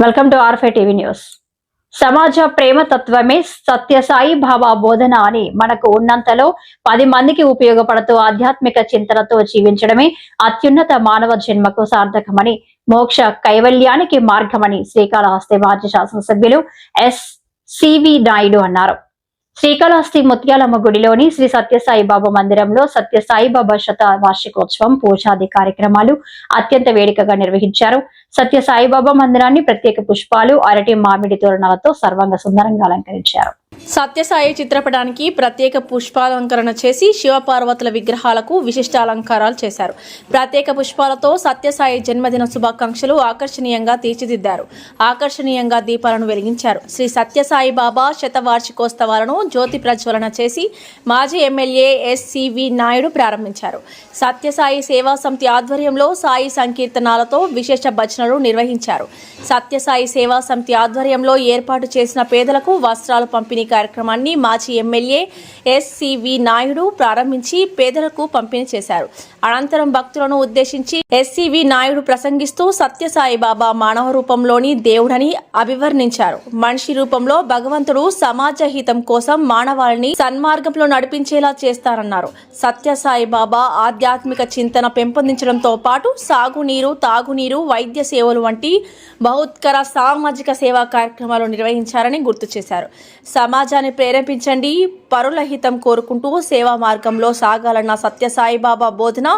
Welcome to ఆర్ఫై TV news సమాజ ప్రేమ తత్వమే సత్యసాయి భావ బోధన అని మనకు ఉన్నంతలో పది మందికి ఉపయోగపడుతూ ఆధ్యాత్మిక చింతనతో జీవించడమే అత్యున్నత మానవ జన్మకు సార్థకమని మోక్ష కైవల్యానికి మార్గమని శ్రీకాళహస్తి మాజీ శాసనసభ్యులు ఎస్ సివి నాయుడు అన్నారు. శ్రీకాళహస్తి ముత్యాలమ్మ గుడిలోని శ్రీ సత్యసాయి బాబా మందిరంలో సత్యసాయి బాబా శత వార్షికోత్సవం పూజాది కార్యక్రమాలు అత్యంత వేడుకగా నిర్వహించారు. సత్య సాయిబాబా మందిరాన్ని ప్రత్యేక పుష్పాలు అరటి మామిడి తోరణాలతో సర్వంగ సుందరంగా అలంకరించారు. సత్యసాయి చిత్రపటానికి ప్రత్యేక పుష్పాలంకరణ చేసి శివపార్వతుల విగ్రహాలకు విశిష్ట అలంకారాలు చేశారు. ప్రత్యేక పుష్పాలతో సత్యసాయి జన్మదిన శుభాకాంక్షలు ఆకర్షణీయంగా తీర్చిదిద్దారు. ఆకర్షణీయంగా దీపాలను వెలిగించారు. శ్రీ సత్యసాయి బాబా శతవార్షికోత్సవాలను జ్యోతి ప్రజ్వలన చేసి మాజీ ఎమ్మెల్యే ఎస్సివి నాయుడు ప్రారంభించారు. సత్యసాయి సేవా సమితి ఆధ్వర్యంలో సాయి సంకీర్తనాలతో విశేష భజనలు నిర్వహించారు. సత్యసాయి సేవా సమితి ఆధ్వర్యంలో ఏర్పాటు చేసిన పేదలకు వస్త్రాలు పంపిణీ కార్యక్రమాన్ని మాజీ ఎమ్మెల్యే ఎస్సివి నాయుడు ప్రారంభించి పేదలకు పంపిణీ చేశారు. అనంతరం భక్తులను ఉద్దేశించి ఎస్సివి నాయుడు ప్రసంగిస్తూ సత్యసాయిబాబా మానవ రూపంలోని దేవుడని అభివర్ణించారు. మనిషి రూపంలో భగవంతుడు సమాజ హితం కోసం మానవాళిని సన్మార్గంలో నడిపించేలా చేస్తారన్నారు. సత్యసాయిబాబా ఆధ్యాత్మిక చింతన పెంపొందించడంతో పాటు సాగునీరు తాగునీరు వైద్య సేవలు వంటి బహుత్కర సామాజిక సేవా కార్యక్రమాలు నిర్వహించారని గుర్తు చేశారు. సమాజాన్ని ప్రేరేపించండి. పరుల హితం కోరుకుంటూ సేవా మార్గంలో సాగాలన్న సత్యసాయిబాబా బోధన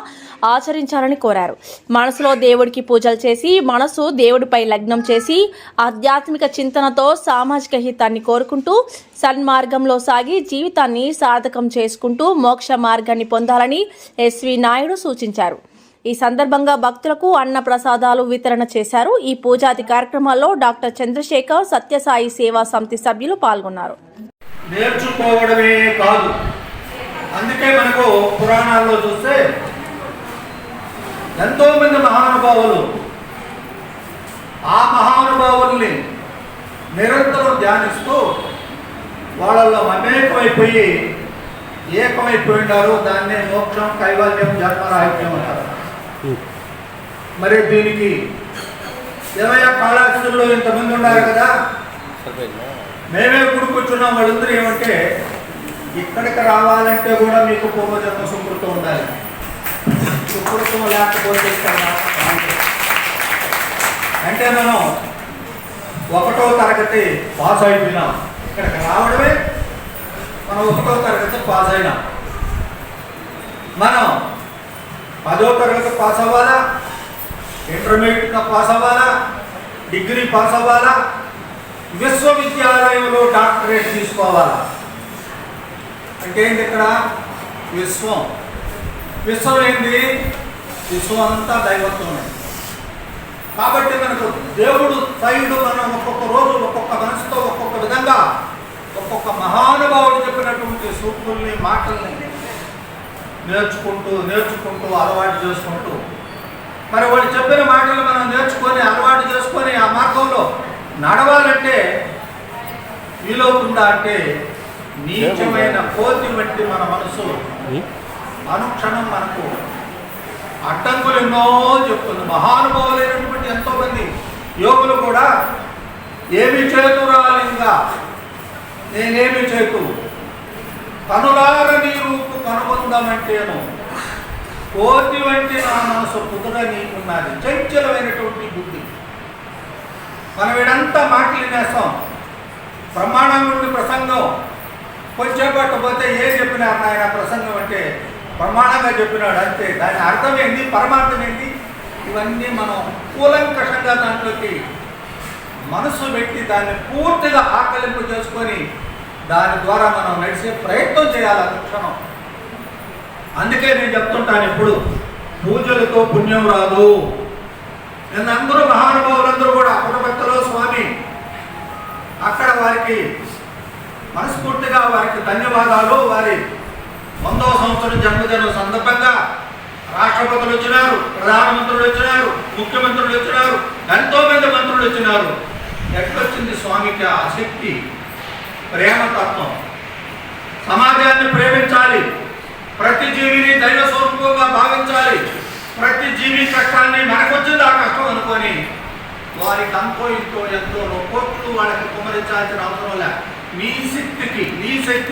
ఆచరించాలని కోరారు. మనసులో దేవుడికి పూజలు చేసి మనసు దేవుడిపై లగ్నం చేసి ఆధ్యాత్మిక చింతనతో సామాజిక హితాన్ని కోరుకుంటూ సన్మార్గంలో సాగి జీవితాన్ని సాధకం చేసుకుంటూ మోక్ష మార్గాన్ని పొందాలని ఎస్వి నాయుడు సూచించారు. ఈ సందర్భంగా భక్తులకు అన్న ప్రసాదాలు వితరణ చేశారు. ఈ పూజాది కార్యక్రమాల్లో డాక్టర్ చంద్రశేఖర్ సత్యసాయి సేవా సమితి సభ్యులు పాల్గొన్నారు. నేర్చుకోవడమే కాదు. అందుకే మనకు పురాణాల్లో చూస్తే ఎంతో మంది మహానుభావులు ఆ మహానుభావుల్ని నిరంతరం ధ్యానిస్తూ వాళ్ళలో మమేకమైపోయి ఏకమైపోయినారు దాన్నే మోక్షం కైవల్యం జన్మరాహిత్యం అంటారు. మరి దీనికి ఇరవై కాళాస్తుల్లో ఇంతమంది ఉన్నారు కదా? మేమే కూడుకొచ్చున్నాం వాళ్ళందరూ ఏమంటే ఇక్కడికి రావాలంటే కూడా మీకు పూర్వజన్మ సుకృతం ఉండాలి. సుకృతం లేకపోతే. అంటే మనం ఒకటో తరగతి పాస్ అయిపోయినాం. ఇక్కడికి రావడమే మనం ఒకటో తరగతి పాస్ అయినాం. మనం పదో తరగతి పాస్ అవ్వాలా? ఇంటర్మీడియట్గా పాస్ అవ్వాలా? డిగ్రీ పాస్ అవ్వాలా? విశ్వవిద్యాలయంలో డాక్టరేట్ తీసుకోవాలా? అంటే ఏంటి ఇక్కడ? విశ్వం. విశ్వం ఏంటి విశ్వం అంతా దైవత్వమే. కాబట్టి మనకు దేవుడు సైడు మనం ఒక్కొక్క రోజు ఒక్కొక్క మనసుతో ఒక్కొక్క విధంగా ఒక్కొక్క మహానుభావుడు చెప్పినటువంటి సూక్తుల్ని మాటల్ని నేర్చుకుంటూ నేర్చుకుంటూ అలవాటు చేసుకుంటూ. మరి వాళ్ళు చెప్పిన మాటలు మనం నేర్చుకొని అలవాటు చేసుకొని ఆ మార్గంలో నడవాలంటే వీలవుతుందా అంటే నీచమైన కోతి వంటి మన మనసు. అనుక్షణం మనకు అడ్డంకులు ఎన్నో చెప్తుంది. మహానుభావులైనటువంటి ఎంతో మంది యోగులు కూడా ఏమి చేతురాలింగా నేనేమి చేతు? కనులార నీ రూపు కనుగొందామంటేను కోతి వంటి నా మనసు కుదుర నీకున్నది. చంచలమైనటువంటి బుద్ధి. మనం వీడంతా మాటలు నేస్తాం బ్రహ్మాండం నుండి ప్రసంగం. కొంచెం పట్టకపోతే ఏం చెప్పినారు నాయన ప్రసంగం అంటే బ్రహ్మాండంగా చెప్పినాడు అంతే. దాని అర్థం ఏంది పరమార్థం ఏంది ఇవన్నీ మనం కూలంకషంగా దాంట్లోకి మనసు పెట్టి దాన్ని పూర్తిగా ఆకలింపు చేసుకొని దాని ద్వారా మనం నడిచే ప్రయత్నం చేయాలి అనుక్షణం అందుకే నేను చెప్తుంటాను ఎప్పుడు. పూజలతో పుణ్యం రాదు. నిన్న అందరూ మహానుభావులందరూ కూడా పునభక్తులు స్వామి అక్కడ వారికి మనస్ఫూర్తిగా వారికి ధన్యవాదాలు. వారి వందవ సంవత్సరం జన్మదినం సందర్భంగా రాష్ట్రపతులు వచ్చినారు ప్రధానమంత్రులు వచ్చినారు ముఖ్యమంత్రులు వచ్చినారు ఎంతో మంది మంత్రులు వచ్చినారు. ఎట్లొచ్చింది స్వామికి ఆ శక్తి ప్రేమతత్వం సమాజాన్ని ప్రేమించాలి. ప్రతి జీవిని దైవ స్వరూపంగా భావించాలి. ప్రతి జీవి కష్టాన్ని మనకొచ్చింది ఆ కష్టం అనుకొని వారికి అంతో ఇంతో కోట్లు వాళ్ళకి కుమరించాల్సిన అవసరం లే. మీ శక్తికి నీ శక్తి